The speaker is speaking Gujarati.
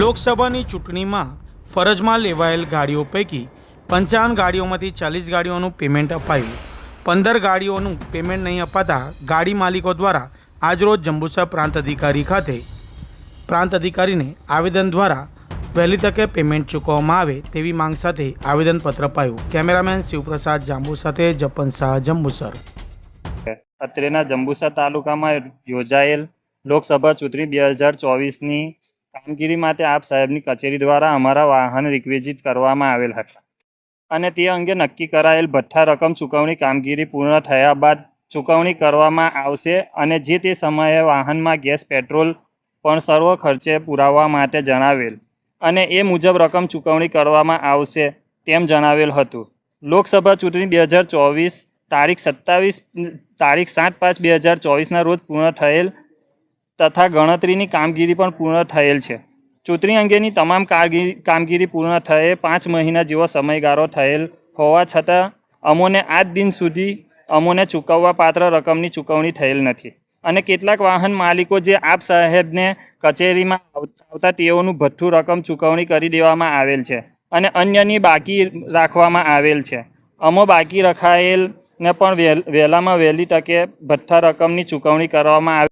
લોકસભાની ચૂંટણીમાં ફરજમાં લેવાયેલ ગાડીઓ પૈકી પંચાવન ગાડીઓમાંથી ચાલીસ ગાડીઓનું પેમેન્ટ અપાયું. પંદર ગાડીઓનું પેમેન્ટ નહીં અપાતા ગાડી માલિકો દ્વારા આજરોજ જંબુસર પ્રાંત અધિકારી ખાતે પ્રાંત અધિકારીને આવેદન દ્વારા વહેલી તકે પેમેન્ટ ચૂકવવામાં આવે તેવી માંગ સાથે આવેદનપત્ર અપાયું. કેમેરામેન શિવપ્રસાદ જાંબુ સાથે જપન શાહ જંબુસર. અત્રેના જંબુસર તાલુકામાં યોજાયેલ લોકસભા ચૂંટણી બે હજાર ચોવીસની કામગીરી માટે આપ સાહેબની કચેરી દ્વારા અમારા વાહન રિક્વેઝિટ કરવામાં આવેલ હતા. અને તે અંગે નક્કી કરાયેલ ભથ્થા રકમ ચૂકવણી કામગીરી પૂર્ણ થયા બાદ ચૂકવણી કરવામાં આવશે અને જે તે સમયે વાહનમાં ગેસ, પેટ્રોલ પણ સર્વ ખર્ચે પુરાવવા માટે જણાવેલ અને એ મુજબ રકમ ચૂકવણી કરવામાં આવશે તેમ જણાવેલ હતું. લોકસભા ચૂંટણી બે હજાર ચોવીસ તારીખ સત્તાવીસ, તારીખ સાત પાંચ બે હજાર ચોવીસના રોજ પૂર્ણ થયેલ તથા ગણતરીની કામગીરી પણ પૂર્ણ થયેલ છે. ચૂંટણી અંગેની તમામ કામગીરી પૂર્ણ થયે પાંચ મહિના જેવો સમયગાળો થયેલ હોવા છતાં અમોને આજ દિન સુધી અમોને ચૂકવવા પાત્ર રકમની ચૂકવણી થયેલ નથી. અને કેટલાક વાહન માલિકો જે આપ સાહેબને કચેરીમાં આવતા તેઓનું ભથ્થું રકમ ચૂકવણી કરી દેવામાં આવેલ છે અને અન્યની બાકી રાખવામાં આવેલ છે. અમો બાકી રખાયેલ ને પણ વહેલામાં વહેલી તકે ભથ્થા રકમની ચૂકવણી કરવામાં આવે